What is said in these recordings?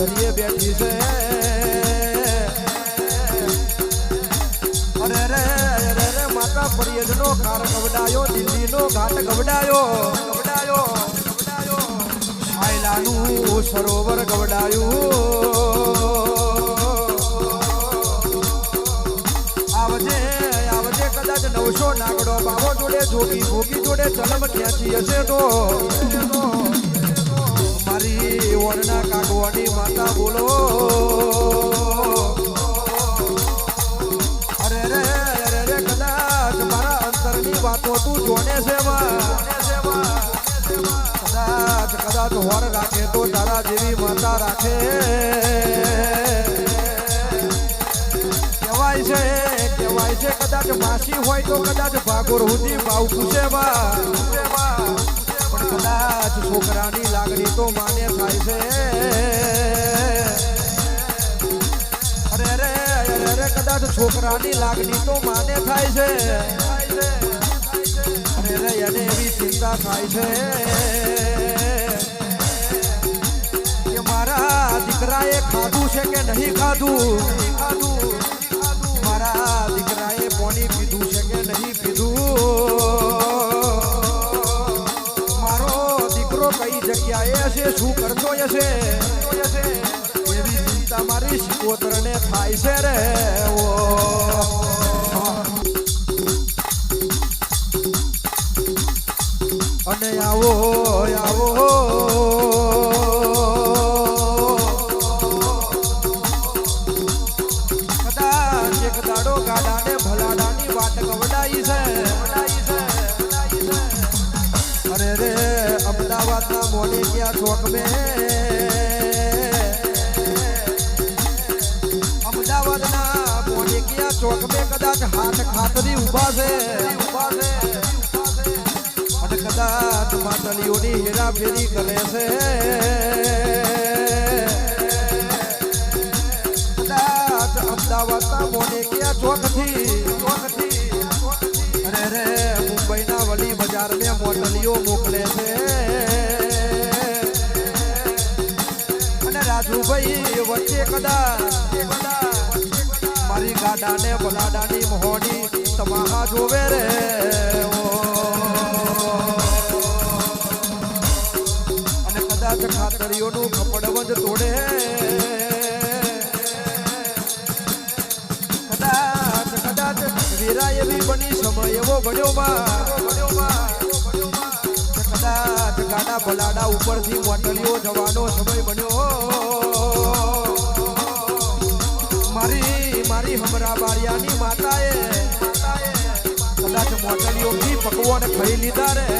ઘડીએ બેઠી છે. અરે રે અરે રે, માતા પરિયજનો કાર ગવડાયો, દિલ્હીનો ઘાટ ગવડાયો ગવડાયો. આયલાનું સરોવર ગવડાયું. આવજે આવજે કદાચ નવસો નાગડો બાબો જોડે, જોગી ભોગી જોડે ચલમ ખેંચી હશે તો. મારી વરના કાઢવાની માતા બોલો. અરે રે અરે રે, કદાચ મારા અંતરની વાતો તું જોડે છે માં. કદાચ કદાચ હોર રાખે તો તારા જેવી માતા રાખે કહેવાય છે કહેવાય છે કદાચ માસી હોય તો કદાચ ભાગોર સુધી ભાવ પૂછે પણ કદાચ છોકરાની લાગણી તો માને થાય છે અરે અરે અરે કદાચ છોકરાની લાગણી તો માને થાય છે. એવી ખાય છે. કે મારા દીકરાએ ખાધું છે કે નહીં ખાધું? મારા દીકરાએ પોની પીધું છે કે નહીં પીધું? મારો દીકરો કઈ જગ્યાએ હશે? શું કરતો હશે? એવી ચિંતા મારી શિકોતરને થાય છે રે. ઓ. અને આવો આવો. કદાચ એક દાડો ગાડાને છે. અરે અમદાવાદના મોનેકિયા ચોક મેં? અમદાવાદના મોનેકિયા ચોક મેં? કદાચ હાથ ખાતરી ઊભા છે. માટલીઓની હેરાફેરી કરે છે. કદાચ મોને ક્યાં ચોકથી ચોકથી અરે રે, મુંબઈના વલી બજાર મેં મોટલીઓ મોકલે છે. અને રાજુભાઈ વચ્ચે કદાચ મારી ગાડાને બલાડાની મોહની તમાહા જોવે રે. ખાતરીઓનું કપડવજ તોડે. કદાચ કદાચ વીરા એવી બની સમય એવો બન્યો કદાચ ગાડા ભલાડા ઉપરથી મોટલીઓ જવાનો સમય બન્યો. મારી મારી હમરા બારિયાની માતાએ કદાચ મોટલીઓથી પકવાન ખાઈ લીધા રે.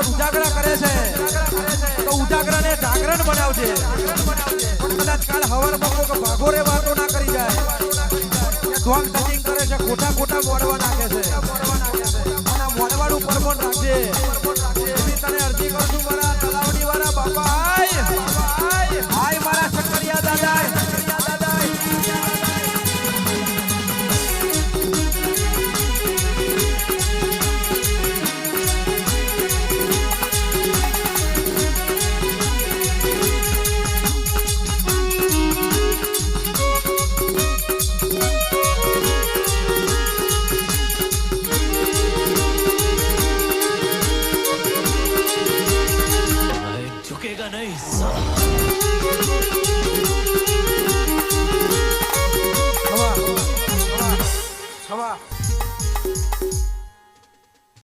ઉજાગરા કરે છે. તો ઉજાગરાને જાગરણ બનાવજે. પણ કદાચ કાલ ના કરી જાય. કરે છે, ખોટા ખોટા મોડવા નાખે છે. અને મોડવાનું પરપોટ રાખજે. અરજી કરું મારા તલાવડી વાળા બાપા.